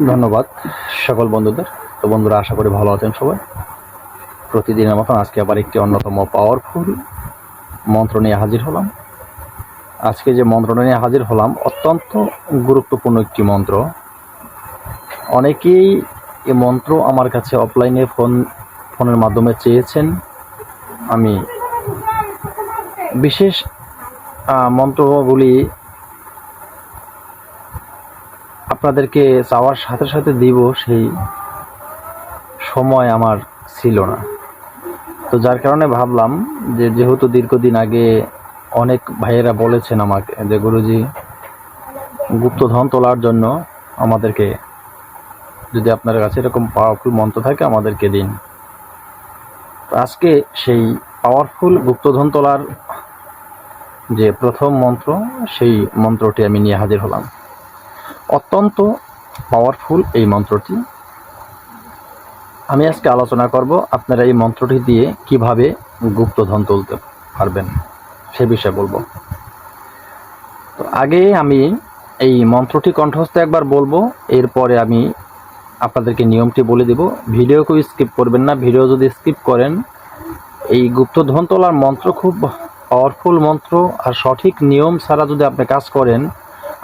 ধন্যবাদ সকল বন্ধুদের। তো বন্ধুরা, আশা করি ভালো আছেন সবাই। প্রতিদিনের মতন আজকে আবার একটি অন্যতম পাওয়ারফুল মন্ত্র নিয়ে হাজির হলাম। আজকে যে মন্ত্রটা নিয়ে হাজির হলাম, অত্যন্ত গুরুত্বপূর্ণ একটি মন্ত্র। অনেকেই এ মন্ত্র আমার কাছে অফলাইনে ফোন, ফোনের মাধ্যমে চেয়েছেন। আমি বিশেষ মন্ত্রগুলি আপনাদেরকে চাওয়ার সাথে সাথে দিব, সেই সময় আমার ছিল না। তো যার কারণে ভাবলাম যে যেহেতু দীর্ঘদিন আগে অনেক ভাইয়েরা বলেছেন আমাকে যে, গুরুজি, গুপ্তধন তোলার জন্য আমাদেরকে যদি আপনার কাছে এরকম পাওয়ারফুল মন্ত্র থাকে, আমাদেরকে দিন। আজকে সেই পাওয়ারফুল গুপ্তধন তোলার যে প্রথম মন্ত্র, সেই মন্ত্রটি আমি নিয়ে হাজির হলাম। অত্যন্ত পাওয়ারফুল এই মন্ত্রটি। আমি আজকে আলোচনা করব আপনারা এই মন্ত্রটি দিয়ে কীভাবে গুপ্তধন তুলতে পারবেন সে বিষয়ে বলব। তো আগে আমি এই মন্ত্রটি কণ্ঠস্থ একবার বলব, এরপরে আমি আপনাদেরকে নিয়মটি বলে দেব। ভিডিও কেউ স্কিপ করবেন না, ভিডিও যদি স্কিপ করেন, এই গুপ্তধন তোলার মন্ত্র খুব পাওয়ারফুল মন্ত্র আর সঠিক নিয়ম ছাড়া যদি আপনি কাজ করেন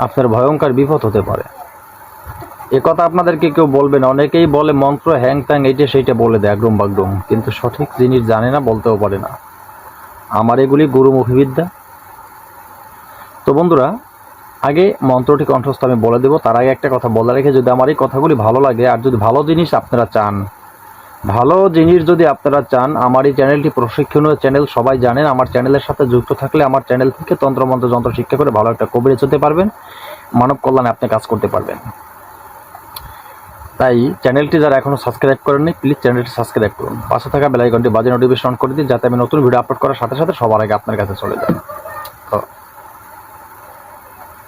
আপনার ভয়ঙ্কর বিপদ হতে পারে। এ কথা আপনাদেরকে কেউ বলবে না। অনেকেই বলে মন্ত্র হ্যাং ত্যাং, এইটা সেইটা বলে দেয় একদম বাগডুম কিন্তু সঠিক জিনিস জানে না, বলতেও পারে না। আমার এগুলি গুরুমুখী বিদ্যা তো বন্ধুরা, আগে মন্ত্রটি কণ্ঠস্থ আমি বলে দেবো। তার আগে একটা কথা বলে রেখে যদি আমার এই কথাগুলি ভালো লাগে, আর যদি ভালো জিনিস আপনারা চান ভালো জিনিস যদি আপনারা চান, আমার এই চ্যানেলটি প্রশিক্ষণীয় চ্যানেল, সবাই জানেন, আমার চ্যানেলের সাথে যুক্ত থাকলে আমার চ্যানেল থেকে তন্ত্রমন্ত্র, যন্ত্র শিক্ষা করে ভালো একটা কবিরেজ হতে পারবেন। মানব কল্যাণে আপনি কাজ করতে পারবেন। তাই চ্যানেলটি যারা এখনও সাবস্ক্রাইব করেননি, প্লিজ চ্যানেলটি সাবস্ক্রাইব করুন। পাশে থাকা বেলাইকনটি বাজে নোটিফিকেশন করে দিন, যাতে আমি নতুন ভিডিও আপলোড করার সাথে সাথে সবার আগে আপনার কাছে চলে যায়। তো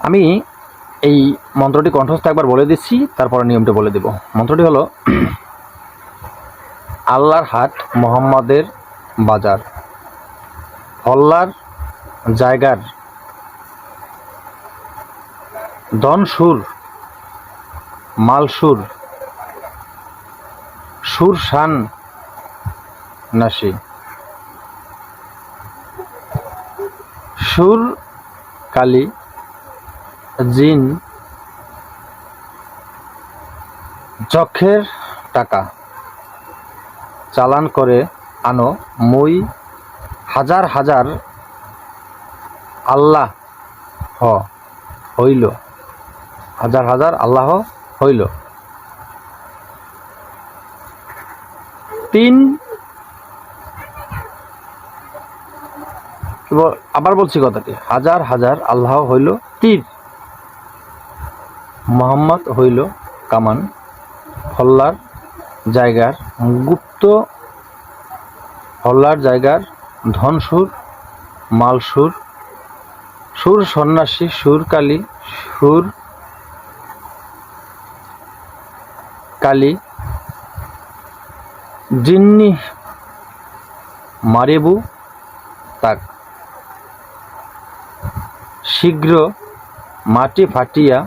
আমি এই মন্ত্রটি কণ্ঠস্থ একবার বলে দিচ্ছি, তারপরে নিয়মটি বলে দেব। মন্ত্রটি হলো আল্লাহর হাট মোহাম্মদের বাজার। হল্লার জায়গার ধনসুর মালসুর সুর শান নাসি। সুর, কালী, জিন যক্ষের টাকা। চালান করে আনো। মই হাজার হাজার আল্লাহ হ হইল। হাজার হাজার আল্লাহ হইল। তিন আবার বলছি কথাটি। হাজার হাজার আল্লাহ হইল তীর। মোহাম্মদ হইল কামান। হল্লার জায়গার, গুপ্ত হল্লার জায়গার, ধনসুর, মালসুর, সুর সন্ন্যাসী, সুর কালী সুর কালী, জিন্নি মারেবু, তাক। শীঘ্র মাটি ফাটিয়া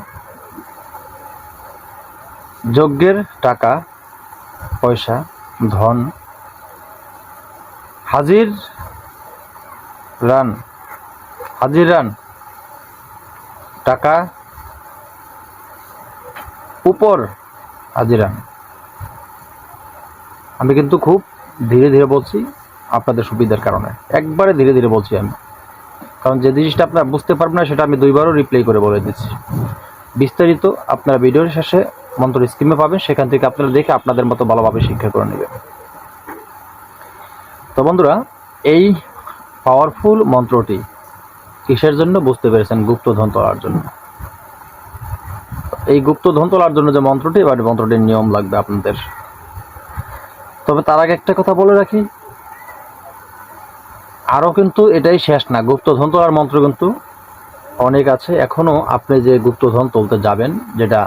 যজ্ঞের টাকা পয়সা, ধন। হাজির রান হাজির রান। টাকা উপর, হাজির রান। আমি কিন্তু খুব ধীরে ধীরে বলছি আপনাদের সুবিধার কারণে। একবারে ধীরে ধীরে বলছি আমি। কারণ যে জিনিসটা আপনারা বুঝতে পারবেন না, সেটা আমি দুইবারও রিপ্লাই করে বলে দিচ্ছি। বিস্তারিত আপনারা ভিডিওর শেষে মন্ত্র স্কিমে পাবেন, সেখান থেকে আপনারা দেখে আপনাদের মতো ভালোভাবে শিক্ষা করে নেবেন। তো বন্ধুরা, এই পাওয়ারফুল মন্ত্রটি কিসের জন্য? বুঝতে পেরেছেন গুপ্তধন তোলার জন্য। এই গুপ্তধন তোলার জন্য যে মন্ত্রটি, এবার মন্ত্রটির নিয়ম লাগবে আপনাদের। তবে তার আগে একটা কথা বলে রাখি। আরও কিন্তু এটাই শেষ না গুপ্তধন তোলার মন্ত্র কিন্তু অনেক আছে। এখনও আপনি যে গুপ্তধন তুলতে যাবেন, যেটা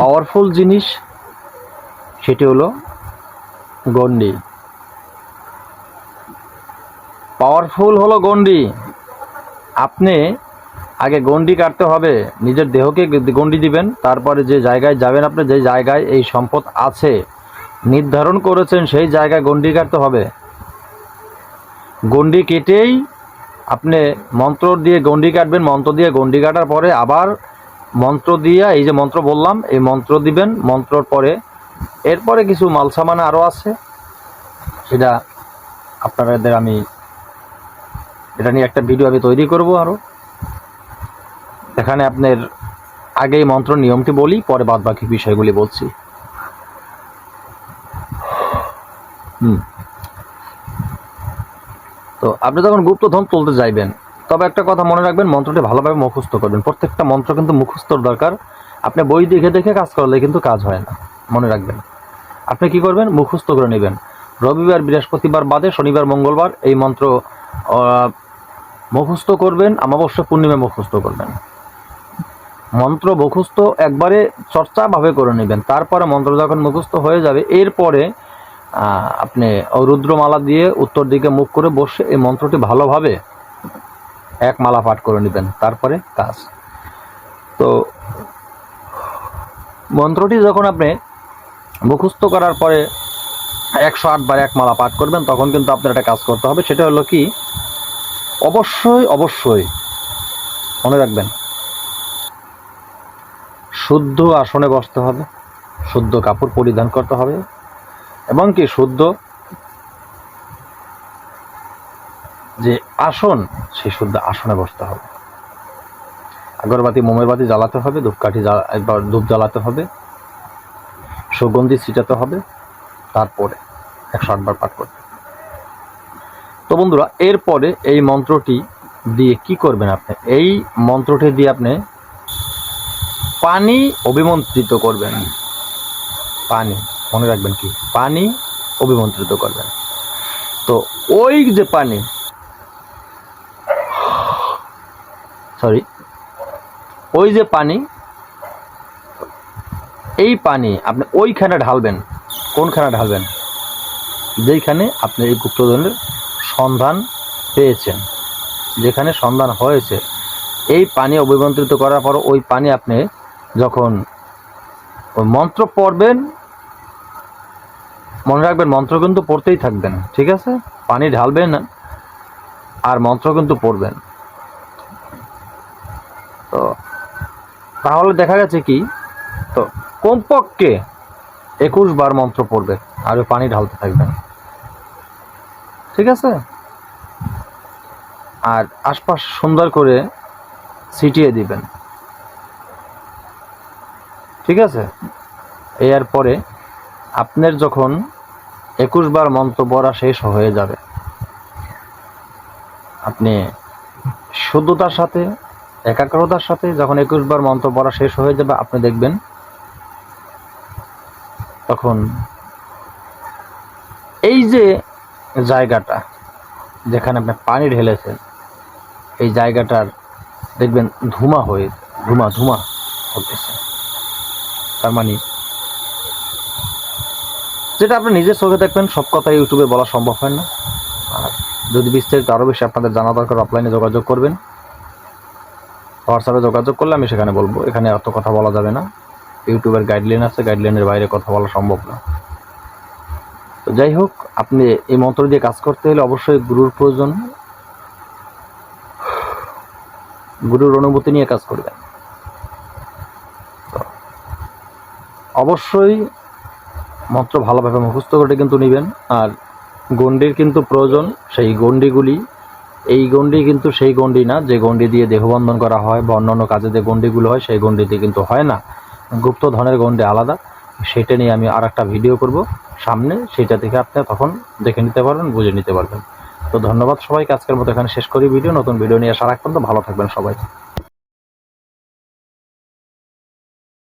পাওয়ারফুল জিনিস সেটি হলো গন্ডি পাওয়ারফুল হলো গন্ডি আপনি আগে গন্ডি কাটতে হবে, নিজের দেহকে গন্ডি দিবেন, তারপরে যে জায়গায় যাবেন আপনি, যে জায়গায় এই সম্পদ আছে, নির্ধারণ করেছেন সেই জায়গায় গন্ডি কাটতে হবে। গন্ডি কেটেই আপনি মন্ত্র দিয়ে গন্ডি কাটবেন, মন্ত্র দিয়ে গন্ডি কাটার পরে আবার মন্ত্র দিয়ে, এই যে মন্ত্র বললাম, এই মন্ত্র দিবেন, মন্ত্রর পরে এরপরে কিছু মালসামানা আরও আছে। সেটা আপনাদের আমি, এটা নিয়ে একটা ভিডিও আমি তৈরি করব আরও এখানে আপনার আগে মন্ত্র নিয়মটি বলি, পরে বাদ বাকি বিষয়গুলি বলছি। হুম। তো আপনি যখন গুপ্তধন তুলতে যাইবেন তবে একটা কথা মনে রাখবেন, মন্ত্রটি ভালোভাবে মুখস্থ করবেন। প্রত্যেকটা মন্ত্র কিন্তু মুখস্থর দরকার। আপনি বই দেখে দেখে কাজ করলে কিন্তু কাজ হয় না, মনে রাখবেন। আপনি কি করবেন? মুখস্থ করে নেবেন। রবিবার, বৃহস্পতিবার বাদে শনিবার, মঙ্গলবার এই মন্ত্র মুখস্থ করবেন, অমাবস্যা পূর্ণিমা মুখস্থ করবেন। মন্ত্র মুখস্থ একবারে চর্চাভাবে করে নেবেন। তারপরে মন্ত্র যখন মুখস্থ হয়ে যাবে, এরপরে আপনি রুদ্রমালা দিয়ে উত্তর দিকে মুখ করে বসে এই মন্ত্রটি ভালোভাবে এক মালা পাঠ করে নেবেন, তারপরে কাজ। তো মন্ত্রটি যখন আপনি মুখস্থ করার পরে একশো আটবার এক মালা পাঠ করবেন, তখন কিন্তু আপনার একটা কাজ করতে হবে, সেটা হলো কি, অবশ্যই অবশ্যই মনে রাখবেন, শুদ্ধ আসনে বসতে হবে, শুদ্ধ কাপড় পরিধান করতে হবে, এবং কি শুদ্ধ যে আসন সেই শুদ্ধ আসনে বসতে হবে। আগরবাতি মোমের বাতি জ্বালাতে হবে, ধূপকাঠি একবার ধূপ জ্বালাতে হবে, সুগন্ধি ছিটাতে হবে, তারপরে একশো আটবার পাঠ করতে তো বন্ধুরা, এরপরে এই মন্ত্রটি দিয়ে কি করবেন আপনি? এই মন্ত্রটি দিয়ে আপনি পানি অভিমন্ত্রিত করবেন। পানি, মনে রাখবেন কি? পানি অভিমন্ত্রিত করবেন। তো ওই যে পানি সরি, ওই যে পানি, এই পানি আপনি ওইখানে ঢালবেন, কোনখানে ঢালবেন? যেইখানে আপনি এই গুপ্তধনের সন্ধান পেয়েছেন, যেখানে সন্ধান হয়েছে। এই পানি অভিমন্ত্রিত করার পর ওই পানি আপনি যখন মন্ত্র পড়বেন, মনে রাখবেন মন্ত্র কিন্তু পড়তেই থাকবেন, ঠিক আছে? পানি ঢালবেন আর মন্ত্র কিন্তু পড়বেন। তো তাহলে দেখা গেছে কি, তো কমপক্ষে একুশ বার মন্ত্র পড়বে, আর পানি ঢালতে থাকবেন ঠিক আছে? আর আশপাশ সুন্দর করে ছিটিয়ে দিবেন। ঠিক আছে? এর পরে আপনার যখন একুশ বার মন্ত্র পড়া শেষ হয়ে যাবে, আপনি শুদ্ধতার সাথে একাগ্রতার সাথে যখন একুশ বার মন্ত্র পড়া শেষ হয়ে যাবে, আপনি দেখবেন তখন এই যে জায়গাটা যেখানে আপনি পানি ঢেলেছেন, এই জায়গাটার দেখবেন ধুমা হয়ে, ধুমা ধুমা হতেছে। তার মানে যেটা আপনি নিজের চোখে দেখবেন, সব কথা ইউটিউবে বলা সম্ভব হয় না। আর যদি বিস্তারিত আরও বেশি আপনাদের জানা দরকার অফলাইনে যোগাযোগ করবেন। হোয়াটসঅ্যাপে যোগাযোগ করলে আমি সেখানে বলব। এখানে অত কথা বলা যাবে না। ইউটিউবের গাইডলাইন আছে গাইডলাইনের বাইরে কথা বলা সম্ভব না। তো যাই হোক, আপনি এই মন্ত্র দিয়ে কাজ করতে হলে অবশ্যই গুরুর প্রয়োজন। গুরুর অনুভূতি নিয়ে কাজ করবেন। অবশ্যই মন্ত্র ভালোভাবে মুখস্থ করে কিন্তু নেবেন। আর গণ্ডির কিন্তু প্রয়োজন, সেই গণ্ডিগুলি এই গণ্ডি কিন্তু সেই গণ্ডি না, যে গণ্ডি দিয়ে দেহবন্ধন করা হয় বা অন্যান্য কাজে যে গণ্ডিগুলো হয়, সেই গণ্ডিতে কিন্তু হয় না। গুপ্ত ধনের গণ্ডি আলাদা, সেটা নিয়ে আমি আর একটা ভিডিও করব। সামনে সেটা থেকে আপনি তখন দেখে নিতে পারবেন, বুঝে নিতে পারবেন। তো ধন্যবাদ সবাইকে, আজকের মতো এখানে শেষ করি। ভিডিও নতুন ভিডিও নিয়ে আসার আগ পর্যন্ত ভালো থাকবেন সবাই।